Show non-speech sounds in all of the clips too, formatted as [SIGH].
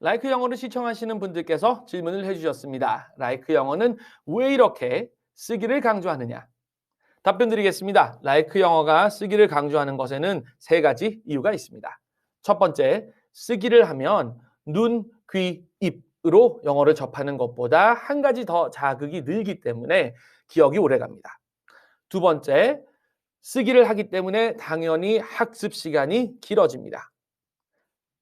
라이크 영어를 시청하시는 분들께서 질문을 해주셨습니다. 라이크 영어는 왜 이렇게 쓰기를 강조하느냐? 답변 드리겠습니다. 라이크 영어가 쓰기를 강조하는 것에는 세 가지 이유가 있습니다. 첫 번째, 쓰기를 하면 눈, 귀, 입으로 영어를 접하는 것보다 한 가지 더 자극이 늘기 때문에 기억이 오래 갑니다. 두 번째, 쓰기를 하기 때문에 당연히 학습 시간이 길어집니다.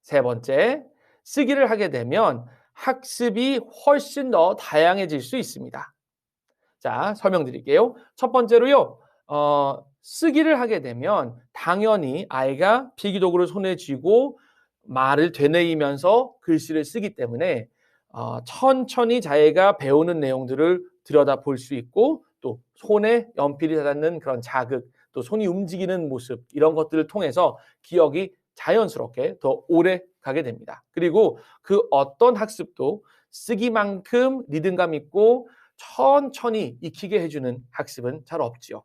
세 번째, 쓰기를 하게 되면 학습이 훨씬 더 다양해질 수 있습니다. 자, 설명드릴게요. 첫 번째로요, 어, 쓰기를 하게 되면 당연히 아이가 필기도구를 손에 쥐고 말을 되뇌이면서 글씨를 쓰기 때문에 어, 천천히 자기가 배우는 내용들을 들여다 볼 수 있고 또 손에 연필이 닿는 그런 자극, 또 손이 움직이는 모습 이런 것들을 통해서 기억이 자연스럽게 더 오래 가게 됩니다. 그리고 그 어떤 학습도 쓰기만큼 리듬감 있고 천천히 익히게 해주는 학습은 잘 없지요.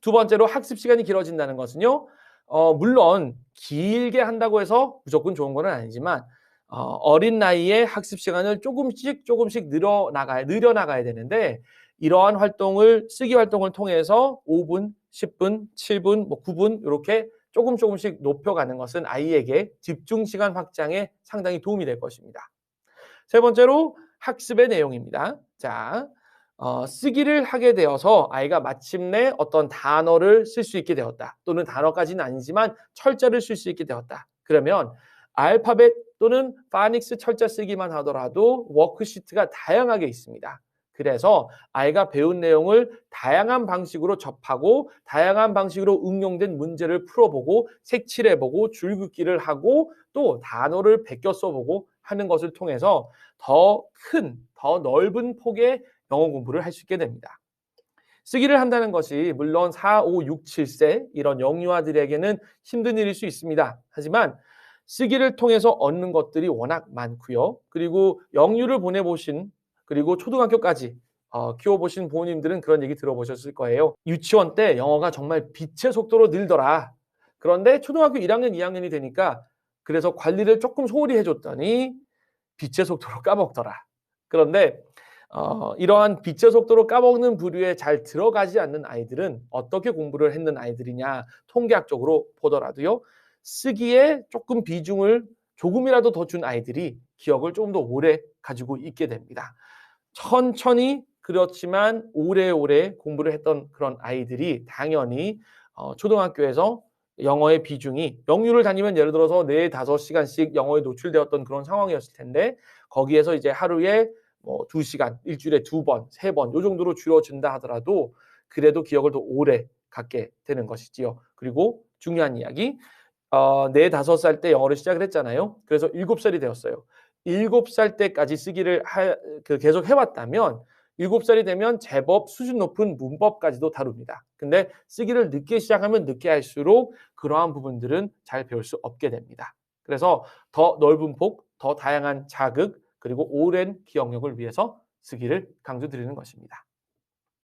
두 번째로 학습 시간이 길어진다는 것은요. 어, 물론 길게 한다고 해서 무조건 좋은 건 아니지만 어, 린 나이에 학습 시간을 조금씩 조금씩 늘어나가야 늘려나가야 되는데 이러한 활동을 쓰기 활동을 통해서 5분, 10분, 7분, 뭐 9분 이렇게 조금 조금씩 높여가는 것은 아이에게 집중 시간 확장에 상당히 도움이 될 것입니다. 세 번째로 학습의 내용입니다. 자, 어, 쓰기를 하게 되어서 아이가 마침내 어떤 단어를 쓸 수 있게 되었다. 또는 단어까지는 아니지만 철자를 쓸 수 있게 되었다. 그러면 알파벳 또는 파닉스 철자 쓰기만 하더라도 워크시트가 다양하게 있습니다. 그래서 아이가 배운 내용을 다양한 방식으로 접하고 다양한 방식으로 응용된 문제를 풀어보고 색칠해보고 줄긋기를 하고 또 단어를 베껴 써보고 하는 것을 통해서 더 큰, 더 넓은 폭의 영어 공부를 할 수 있게 됩니다. 쓰기를 한다는 것이 물론 4, 5, 6, 7세 이런 영유아들에게는 힘든 일일 수 있습니다. 하지만 쓰기를 통해서 얻는 것들이 워낙 많고요. 그리고 영유를 보내보신 그리고 초등학교까지 어, 키워보신 부모님들은 그런 얘기 들어보셨을 거예요. 유치원 때 영어가 정말 빛의 속도로 늘더라. 그런데 초등학교 1학년, 2학년이 되니까 그래서 관리를 조금 소홀히 해줬더니 빛의 속도로 [LAUGHS] 까먹더라. 그런데 어, 이러한 빛의 속도로 까먹는 부류에 잘 들어가지 않는 아이들은 어떻게 공부를 했는 아이들이냐 통계학적으로 보더라도요 쓰기에 조금 비중을 조금이라도 더 준 아이들이 기억을 조금 더 오래 가지고 있게 됩니다. 천천히 그렇지만 오래오래 공부를 했던 그런 아이들이 당연히 어, 초등학교에서 영어의 비중이 영유를 다니면 예를 들어서 네 다섯 시간씩 영어에 노출되었던 그런 상황이었을 텐데 거기에서 이제 하루에 뭐 두 시간, 일주일에 두 번, 세 번, 요 정도로 줄어든다 하더라도 그래도 기억을 더 오래 갖게 되는 것이지요. 그리고 중요한 이야기, 어, 네 다섯 살 때 영어를 시작을 했잖아요. 그래서 일곱 살이 되었어요. 일곱 살 때까지 쓰기를 하, 그 계속 해왔다면 일곱 살이 되면 제법 수준 높은 문법까지도 다룹니다. 근데 쓰기를 늦게 시작하면 늦게 할수록 그러한 부분들은 잘 배울 수 없게 됩니다. 그래서 더 넓은 폭, 더 다양한 자극, 그리고 오랜 기억력을 위해서 쓰기를 강조드리는 것입니다.